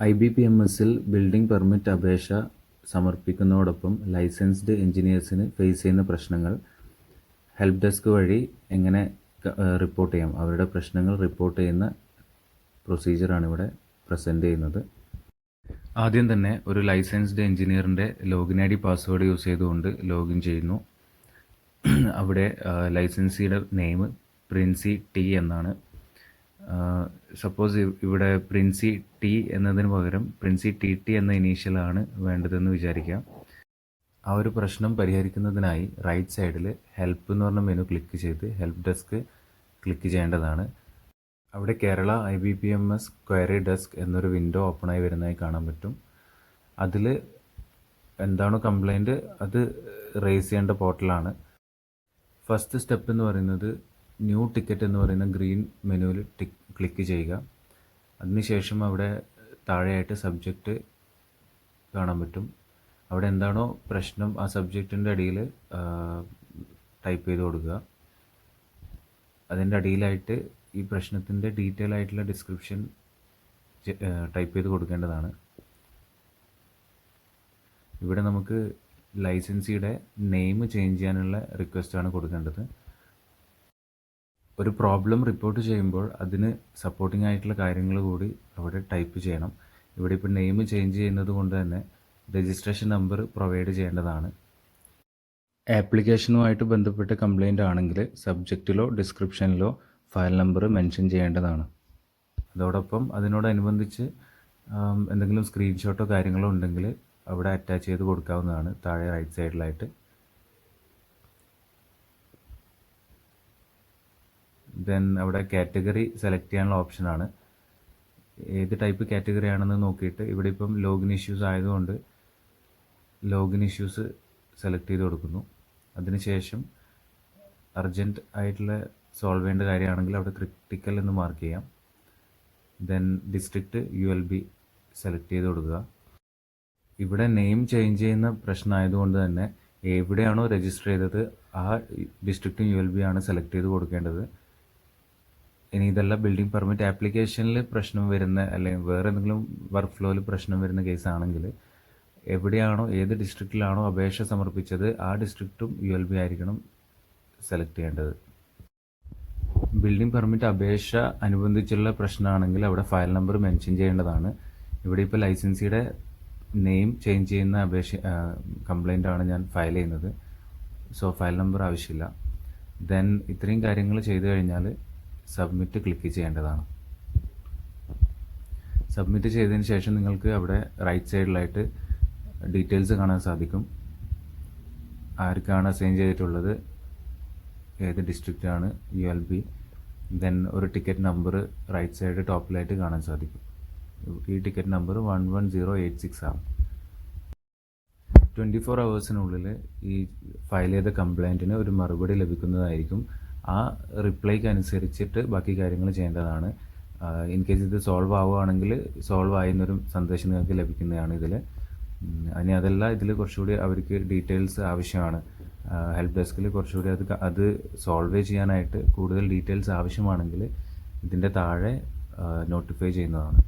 I B P M എസിൽ building permit അപേക്ഷ സമർപ്പിക്കുന്നതോടൊപ്പം ലൈസൻസ്ഡ് എഞ്ചിനീയേഴ്സിന് ഫേസ് ചെയ്യുന്ന പ്രശ്നങ്ങൾ ഹെൽപ്പ് ഡെസ്ക് വഴി എങ്ങനെ റിപ്പോർട്ട് ചെയ്യാം? അവരുടെ പ്രശ്നങ്ങൾ റിപ്പോർട്ട് ചെയ്യുന്ന പ്രൊസീജിയറാണ് ഇവിടെ പ്രസന്റ് ചെയ്യുന്നത്. ആദ്യം തന്നെ ഒരു licensed എഞ്ചിനീയറിന്റെ login I D password use ചെയ്തുകൊണ്ട് ലോഗിൻ ചെയ്യുന്നു. അവിടെ ലൈസൻസിയുടെ നെയിം പ്രിൻസി ടി എന്നാണ്. സപ്പോസ് ഇവിടെ പ്രിൻസി ടി എന്നതിന് പകരം പ്രിൻസി ടി ടി എന്ന ഇനീഷ്യലാണ് വേണ്ടതെന്ന് വിചാരിക്കാം. ആ ഒരു പ്രശ്നം പരിഹരിക്കുന്നതിനായി റൈറ്റ് സൈഡിൽ ഹെൽപ്പ് എന്ന് പറഞ്ഞ മെനു ക്ലിക്ക് ചെയ്ത് ഹെൽപ്പ് ഡെസ്ക് ക്ലിക്ക് ചെയ്യേണ്ടതാണ്. അവിടെ Kerala I B P M S query desk എന്നൊരു വിൻഡോ ഓപ്പണായി വരുന്നതായി കാണാൻ പറ്റും. അതിൽ എന്താണോ കംപ്ലൈന്റ് അത് റേസ് ചെയ്യേണ്ട പോർട്ടലാണ് ഫസ്റ്റ് സ്റ്റെപ്പ് എന്ന് പറയുന്നത് ന്യൂ ടിക്കറ്റ് എന്ന് പറയുന്ന ഗ്രീൻ മെനുവിൽ ടിക് ക്ലിക്ക് ചെയ്യുക. അതിനുശേഷം അവിടെ താഴെയായിട്ട് സബ്ജക്റ്റ് കാണാൻ പറ്റും. അവിടെ എന്താണോ പ്രശ്നം ആ സബ്ജക്റ്റിന്റെ അടിയിൽ ടൈപ്പ് ചെയ്ത് കൊടുക്കുക. അതിന്റെ അടിയിലായിട്ട് ഈ പ്രശ്നത്തിന്റെ ഡീറ്റെയിൽ ആയിട്ടുള്ള ഡിസ്ക്രിപ്ഷൻ ടൈപ്പ് ചെയ്ത് കൊടുക്കേണ്ടതാണ്. ഇവിടെ നമുക്ക് ലൈസൻസിയുടെ നെയിം ചേഞ്ച് ചെയ്യാനുള്ള റിക്വസ്റ്റാണ് കൊടുക്കേണ്ടത്. ഒരു പ്രോബ്ലം റിപ്പോർട്ട് ചെയ്യുമ്പോൾ അതിന് സപ്പോർട്ടിംഗ് ആയിട്ടുള്ള കാര്യങ്ങൾ കൂടി അവിടെ ടൈപ്പ് ചെയ്യണം. ഇവിടെ ഇപ്പോൾ നെയിം ചേഞ്ച് ചെയ്യുന്നത് കൊണ്ട് തന്നെ രജിസ്ട്രേഷൻ നമ്പർ പ്രൊവൈഡ് ചെയ്യേണ്ടതാണ്. ആപ്ലിക്കേഷനുമായിട്ട് ബന്ധപ്പെട്ട കംപ്ലൈന്റ് ആണെങ്കിൽ സബ്ജക്റ്റിലോ ഡിസ്ക്രിപ്ഷനിലോ ഫയൽ നമ്പർ മെൻഷൻ ചെയ്യേണ്ടതാണ്. അതോടൊപ്പം അതിനോടനുബന്ധിച്ച് എന്തെങ്കിലും സ്ക്രീൻഷോട്ടോ കാര്യങ്ങളോ ഉണ്ടെങ്കിൽ അവിടെ അറ്റാച്ച് ചെയ്ത് കൊടുക്കാവുന്നതാണ്. താഴെ റൈറ്റ് സൈഡിലായിട്ട് ദെൻ അവിടെ കാറ്റഗറി സെലക്ട് ചെയ്യാനുള്ള ഓപ്ഷനാണ് ഏത് ടൈപ്പ് കാറ്റഗറി ആണെന്ന് നോക്കിയിട്ട് ഇവിടെ ഇപ്പം ലോഗിൻ ഇഷ്യൂസ് ആയതുകൊണ്ട് ലോഗിൻ ഇഷ്യൂസ് സെലക്ട് ചെയ്ത് കൊടുക്കുന്നു. അതിനുശേഷം അർജന്റ് ആയിട്ടുള്ള സോൾവ് ചെയ്യേണ്ട കാര്യമാണെങ്കിൽ അവിടെ ക്രിട്ടിക്കൽ എന്ന് മാർക്ക് ചെയ്യാം. Then district U L B select ചെയ്ത് കൊടുക്കുക. ഇവിടെ നെയിം ചേഞ്ച് ചെയ്യുന്ന പ്രശ്നമായതുകൊണ്ട് തന്നെ എവിടെയാണോ രജിസ്റ്റർ ചെയ്തത് ആ ഡിസ്ട്രിക്റ്റും യു എൽ ബി ആണ് സെലക്ട് ചെയ്ത് കൊടുക്കേണ്ടത്. ഇനി ഇതല്ല ബിൽഡിംഗ് പെർമിറ്റ് ആപ്ലിക്കേഷനിൽ പ്രശ്നം വരുന്ന അല്ലെങ്കിൽ വേറെ എന്തെങ്കിലും വർക്ക് ഫ്ലോയിൽ പ്രശ്നം വരുന്ന കേസാണെങ്കിൽ എവിടെയാണോ ഏത് ഡിസ്ട്രിക്റ്റിലാണോ അപേക്ഷ സമർപ്പിച്ചത് ആ ഡിസ്ട്രിക്റ്റും യു എൽ ബി ആയിരിക്കണം സെലക്ട് ചെയ്യേണ്ടത്. ബിൽഡിംഗ് പെർമിറ്റ് അപേക്ഷ അനുബന്ധിച്ചുള്ള പ്രശ്നമാണെങ്കിൽ അവിടെ ഫയൽ നമ്പർ മെൻഷൻ ചെയ്യേണ്ടതാണ്. ഇവിടെ ഇപ്പോൾ ലൈസൻസിയുടെ നെയിം ചേഞ്ച് ചെയ്യുന്ന അപേക്ഷ കംപ്ലൈന്റ് ആണ് ഞാൻ ഫയൽ ചെയ്യുന്നത്. സോ ഫയൽ നമ്പർ ആവശ്യമില്ല. ദെൻ ഇത്രയും കാര്യങ്ങൾ ചെയ്തു കഴിഞ്ഞാൽ സബ്മിറ്റ് ക്ലിക്ക് ചെയ്യേണ്ടതാണ്. സബ്മിറ്റ് ചെയ്തതിന് ശേഷം നിങ്ങൾക്ക് അവിടെ റൈറ്റ് സൈഡിലായിട്ട് ഡീറ്റെയിൽസ് കാണാൻ സാധിക്കും. ആർക്കാണ് അസൈൻ ചെയ്തിട്ടുള്ളത്? ഏത് ഡിസ്ട്രിക്റ്റാണ് യു എൽ ബി ദെൻ ഒരു ടിക്കറ്റ് നമ്പർ റൈറ്റ് സൈഡ് ടോപ്പിലായിട്ട് കാണാൻ സാധിക്കും. ഈ ticket number one one zero eight six ആണ്. ട്വന്റി ഫോർ അവേഴ്സിനുള്ളിൽ ഈ ഫയൽ ചെയ്ത കംപ്ലയിന്റിന് ഒരു മറുപടി ലഭിക്കുന്നതായിരിക്കും. ആ റിപ്ലൈക്ക് അനുസരിച്ചിട്ട് ബാക്കി കാര്യങ്ങൾ ചെയ്യേണ്ടതാണ്. ഇൻ കേസ് ഇത് സോൾവ് ആവുകയാണെങ്കിൽ സോൾവ് ആയെന്നൊരു സന്ദേശം നിങ്ങൾക്ക് ലഭിക്കുന്നതാണ് ഇതിൽ ഇനി അതല്ല ഇതിൽ കുറച്ചുകൂടി അവർക്ക് ഡീറ്റെയിൽസ് ആവശ്യമാണ്. ഹെൽപ്പ് ഡെസ്കിൽ കുറച്ചുകൂടി അത് അത് സോൾവ് ചെയ്യാനായിട്ട് കൂടുതൽ ഡീറ്റെയിൽസ് ആവശ്യമാണെങ്കിൽ ഇതിന്റെ താഴെ നോട്ടിഫൈ ചെയ്യുന്നതാണ്.